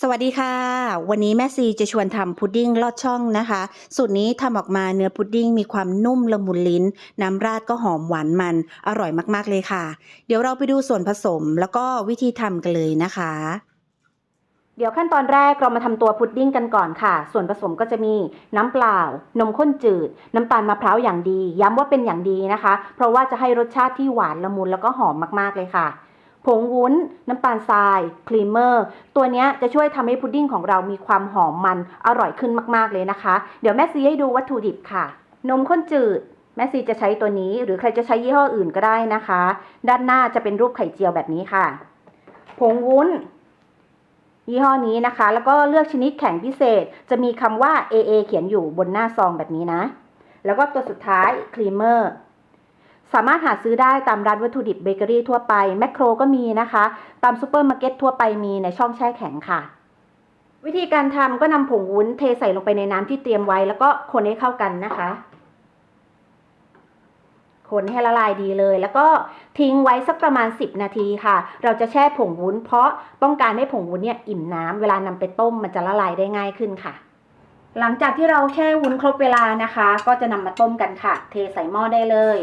สวัสดีค่ะ วันนี้แม่ซีจะชวนทำพุดดิ้งลอดช่องนะคะ สูตรนี้ทำออกมาเนื้อพุดดิ้งมีความนุ่มละมุนลิ้น น้ำราดก็หอมหวานมัน อร่อยมากๆเลยค่ะ เดี๋ยวเราไปดูส่วนผสมแล้วก็วิธีทำกันเลยนะคะ เดี๋ยวขั้นตอนแรกเรามาทำตัวพุดดิ้งกันก่อนค่ะ ส่วนผสมก็จะมีน้ำเปล่า นมข้นจืด น้ำตาลมะพร้าวอย่างดี ย้ำว่าเป็นอย่างดีนะคะ เพราะว่าจะให้รสชาติที่หวานละมุนแล้วก็หอมมากๆเลยค่ะ ผงวุ้น น้ำตาลทราย ครีมเมอร์ ตัวนี้จะช่วยทำให้พุดดิ้งของเรามีความหอมมันอร่อยขึ้นมากๆเลยนะคะ เดี๋ยวแม่ซีให้ดูวัตถุดิบค่ะ นมข้นจืด แม่ซีจะใช้ตัวนี้ หรือใครจะใช้ยี่ห้ออื่นก็ได้นะคะ ด้านหน้าจะเป็นรูปไข่เจียวแบบนี้ค่ะ ผงวุ้น ยี่ห้อนี้นะคะ แล้วก็เลือกชนิดแข็งพิเศษ จะมีคำว่า AA เขียนอยู่บนหน้าซองแบบนี้นะ แล้วก็ตัวสุดท้ายครีมเมอร์ สามารถหาซื้อได้ตามร้านวัตถุดิบเบเกอรี่ทั่วไปแมคโครก็มีนะคะ ตามซูเปอร์มาร์เก็ตทั่วไปมีในช่องแช่แข็งค่ะ วิธีการทำก็นำผงวุ้นเทใส่ลงไปในน้ำที่เตรียมไว้ แล้วก็คนให้เข้ากันนะคะ คนให้ละลายดีเลย แล้วก็ทิ้งไว้สักประมาณ 10 นาทีค่ะ เราจะแช่ผงวุ้น เพราะต้องการให้ผงวุ้นเนี่ยอิ่มน้ำเวลานำไปต้มมันจะละลายได้ง่ายขึ้นค่ะหลังจากที่เราแช่วุ้นครบเวลานะคะ ก็จะนำมาต้มกันค่ะ เทใส่หม้อได้เลย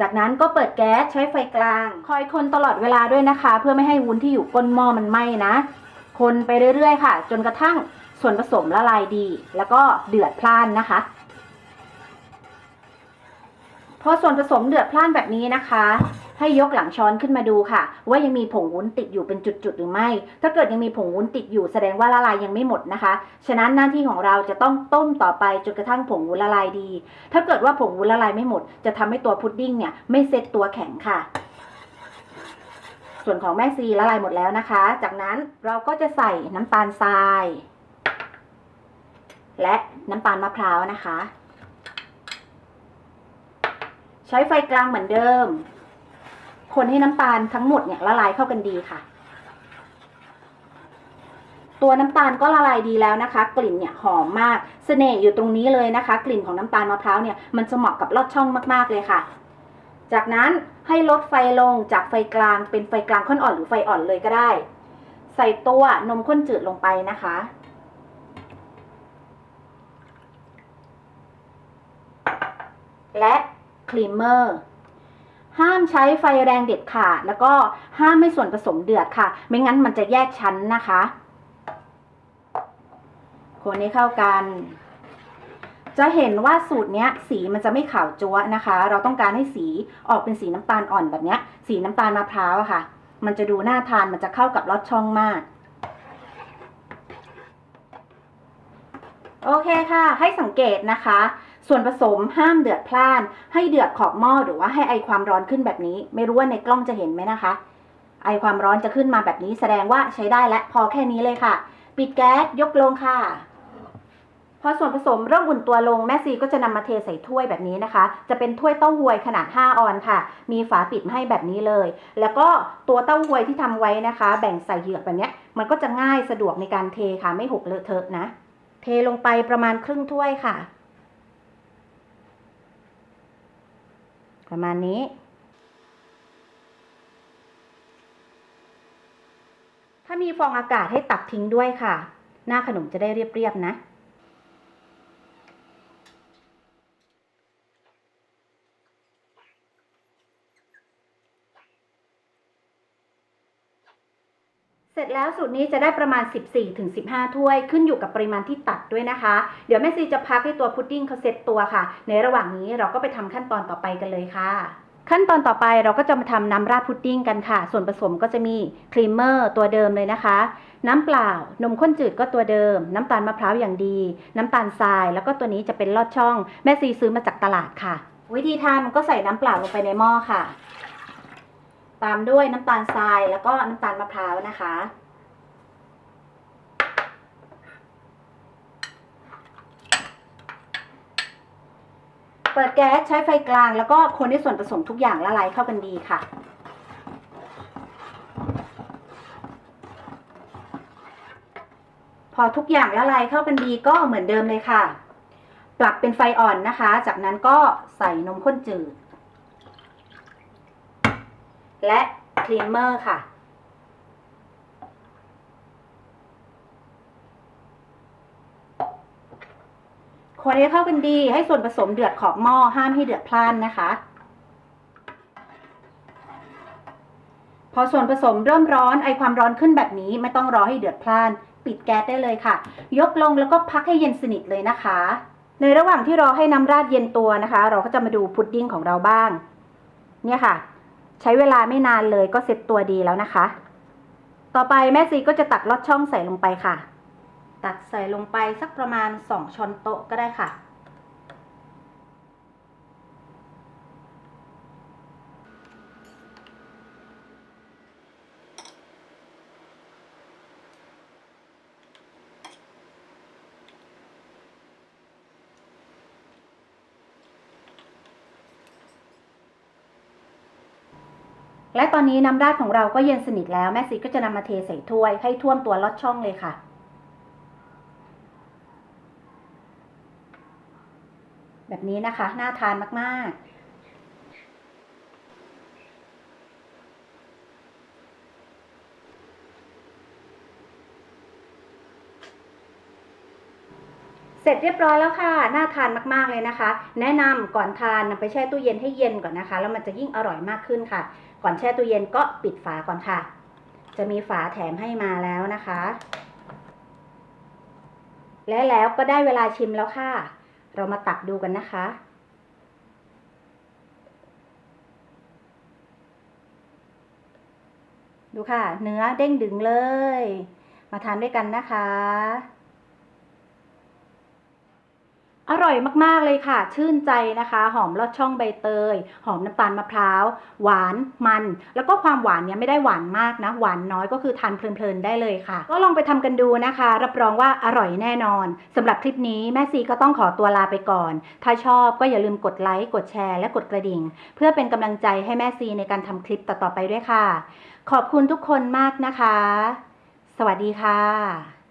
จากนั้นก็เปิดแก๊สใช้ไฟกลาง คอยคนตลอดเวลาด้วยนะคะ เพื่อไม่ให้วุ้นที่อยู่ก้นหม้อมันไหม้นะ คนไปเรื่อยๆ ค่ะ จนกระทั่งส่วนผสมละลายดี แล้วก็เดือดพล่านนะคะ พอส่วนผสมเดือดพล่านแบบนี้นะคะ ให้ยกหลังช้อนขึ้นมาดูค่ะ ว่ายังมีผงวุ้นติดอยู่เป็นจุดๆหรือไม่ ถ้าเกิดยังมีผงวุ้นติดอยู่แสดงว่าละลายยังไม่หมดนะคะ ฉะนั้นหน้าที่ของเราจะต้องต้มต่อไปจนกระทั่งผงวุ้นละลายดี ถ้าเกิดว่าผงวุ้นละลายไม่หมด จะทำให้ตัวพุดดิ้งเนี่ยไม่เซ็ตตัวแข็งค่ะ ส่วนของแม่ซีละลายหมดแล้วนะคะ จากนั้นเราก็จะใส่น้ำตาลทราย และน้ำตาลมะพร้าวนะคะ ใช้ไฟกลางเหมือนเดิม คนให้น้ำตาลทั้งหมดเนี่ยละลายเข้ากันดีค่ะ ตัวน้ำตาลก็ละลายดีแล้วนะคะ กลิ่นเนี่ยหอมมากเสน่ห์อยู่ตรงนี้เลยนะคะ กลิ่นของน้ำตาลมะพร้าวเนี่ยมันจะเหมาะกับลอดช่องมากๆเลยค่ะ จากนั้นให้ลดไฟลงจากไฟกลางเป็นไฟกลางค่อนอ่อนหรือไฟอ่อนเลยก็ได้ ใส่ตัวนมข้นจืดลงไปนะคะและครีมเมอร์ ห้ามใช้ไฟแรงเด็ดขาด แล้วก็ห้ามไม่ส่วนผสมเดือดค่ะ ไม่งั้นมันจะแยกชั้นนะคะ คนให้เข้ากัน จะเห็นว่าสูตรนี้สีมันจะไม่ขาวจั๊วนะคะ เราต้องการให้สีออกเป็นสีน้ำตาลอ่อนแบบนี้สีน้ำตาลมะพร้าวอะค่ะ มันจะดูน่าทานมันจะเข้ากับลอดช่องมากโอเคค่ะ ให้สังเกตนะคะ ส่วนผสมห้ามเดือดพล่าน ให้เดือดขอบหม้อหรือว่าให้ไอความร้อนขึ้นแบบนี้ ไม่รู้ว่าในกล้องจะเห็นไหมนะคะ ไอความร้อนจะขึ้นมาแบบนี้แสดงว่าใช้ได้และพอแค่นี้เลยค่ะ ปิดแก๊สยกลงค่ะ พอส่วนผสมเริ่มอุ่นตัวลงแม่ซีก็จะนำมาเทใส่ถ้วยแบบนี้นะคะ จะเป็นถ้วยเต้าหวยขนาด 5 ออนค่ะ มีฝาปิดให้แบบนี้เลย แล้วก็ตัวเต้าหวยที่ทำไว้นะคะ แบ่งใส่เหยือกแบบนี้มันก็จะง่ายสะดวกในการเทค่ะไม่หกเลอะเทอะนะ เทลงไปประมาณครึ่งถ้วยค่ะ ประมาณนี้ ถ้ามีฟองอากาศให้ตักทิ้งด้วยค่ะ หน้าขนมจะได้เรียบๆนะ เสร็จแล้วสูตรนี้จะได้ประมาณ 14-15 ถ้วยขึ้นอยู่กับปริมาณที่ตักด้วยนะคะ เดี๋ยวแม่ซีจะพักให้ตัวพุดดิ้งเขาเซ็ตตัวค่ะ ในระหว่างนี้เราก็ไปทำขั้นตอนต่อไปกันเลยค่ะ ขั้นตอนต่อไปเราก็จะมาทำน้ำราดพุดดิ้งกันค่ะ ส่วนผสมก็จะมีครีมเมอร์ตัวเดิมเลยนะคะ น้ำเปล่า นมข้นจืดก็ตัวเดิม น้ำตาลมะพร้าวอย่างดี น้ำตาลทราย แล้วก็ตัวนี้จะเป็นลอดช่อง แม่ซีซื้อมาจากตลาดค่ะ วิธีทำก็ใส่น้ำเปล่าลงไปในหม้อค่ะ ตามด้วยน้ำตาลทรายแล้วก็น้ำตาลมะพร้าวนะคะ เปิดแก๊สใช้ไฟกลางแล้วก็คนให้ส่วนผสมทุกอย่างละลายเข้ากันดีค่ะพอทุกอย่างละลายเข้ากันดีก็เหมือนเดิมเลยค่ะ ปรับเป็นไฟอ่อนนะคะ จากนั้นก็ใส่นมข้นจืด และคลีมเมอร์ค่ะ คนให้เข้ากันดีให้ส่วนผสมเดือดขอบหม้อห้ามให้เดือดพล่านนะคะ พอส่วนผสมเริ่มร้อนไอความร้อนขึ้นแบบนี้ไม่ต้องรอให้เดือดพล่าน ปิดแก๊สได้เลยค่ะ ยกลงแล้วก็พักให้เย็นสนิทเลยนะคะ ในระหว่างที่รอให้น้ำราดเย็นตัวนะคะ เราก็จะมาดูพุดดิ้งของเราบ้าง เนี่ยค่ะ ใช้เวลาไม่นานเลยก็เซ็ตตัวดีแล้วนะคะ ต่อไปแม่ซีก็จะตักลอดช่องใส่ลงไปค่ะ ตักใส่ลงไปสักประมาณ 2 ช้อนโต๊ะก็ได้ค่ะ และตอนนี้น้ำราดของเราก็เย็นสนิทแล้วแม่ซีก็จะนำมาเทใส่ถ้วย ให้ท่วมตัวลอดช่องเลยค่ะ แบบนี้นะคะ น่าทานมากๆเสร็จเรียบร้อยแล้วค่ะ น่าทานมากๆเลยนะคะ แนะนำก่อนทานนำไปแช่ตู้เย็นให้เย็นก่อนนะคะ แล้วมันจะยิ่งอร่อยมากขึ้นค่ะ ก่อนแช่ตู้เย็นก็ปิดฝาก่อนค่ะ จะมีฝาแถมให้มาแล้วนะคะ และแล้วก็ได้เวลาชิมแล้วค่ะ เรามาตักดูกันนะคะ ดูค่ะ เนื้อเด้งดึงเลย มาทานด้วยกันนะคะ อร่อยมากๆเลยค่ะ ชื่นใจนะคะ หอมลอดช่องใบเตย หอมน้ำตาลมะพร้าว หวานมัน แล้วก็ความหวานเนี่ยไม่ได้หวานมากนะ หวานน้อยก็คือทานเพลินๆได้เลยค่ะ ก็ลองไปทำกันดูนะคะ รับรองว่าอร่อยแน่นอนสำหรับคลิปนี้แม่ซีก็ต้องขอตัวลาไปก่อน ถ้าชอบก็อย่าลืมกดไลค์กดแชร์และกดกระดิ่ง เพื่อเป็นกำลังใจให้แม่ซีในการทำคลิปต่อๆไปด้วยค่ะ ขอบคุณทุกคนมากนะคะ สวัสดีค่ะ